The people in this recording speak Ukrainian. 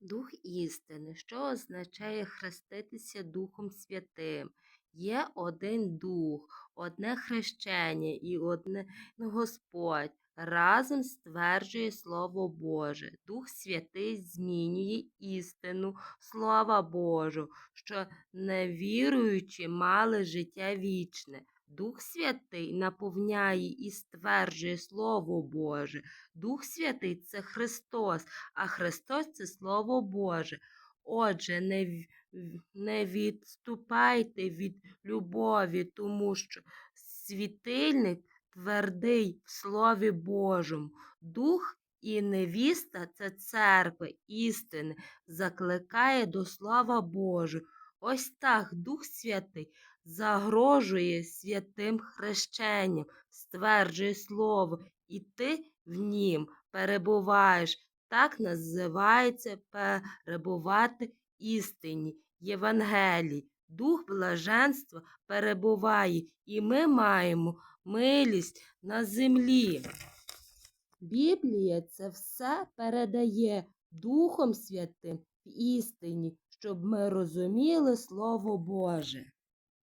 Дух істини, що означає хреститися Духом Святим. Є один Дух, одне хрещення і один Господь. Разом стверджує Слово Боже. Дух Святий змінює істину Слова Божого, що невіруючі мали життя вічне. Дух Святий наповняє і стверджує Слово Боже. Дух Святий це Христос, а Христос це Слово Боже. Отже, не, не відступайте від любові, тому що світильник твердий в Слові Божому. Дух і невіста це церква істини, закликає до Слова Божого. Ось так Дух Святий загрожує святим хрещенням, стверджує Слово, і ти в нім перебуваєш. Так називається перебувати істині Євангелії. Дух блаженства перебуває, і ми маємо милість на землі. Біблія це все передає Духом Святим в істині, щоб ми розуміли Слово Боже.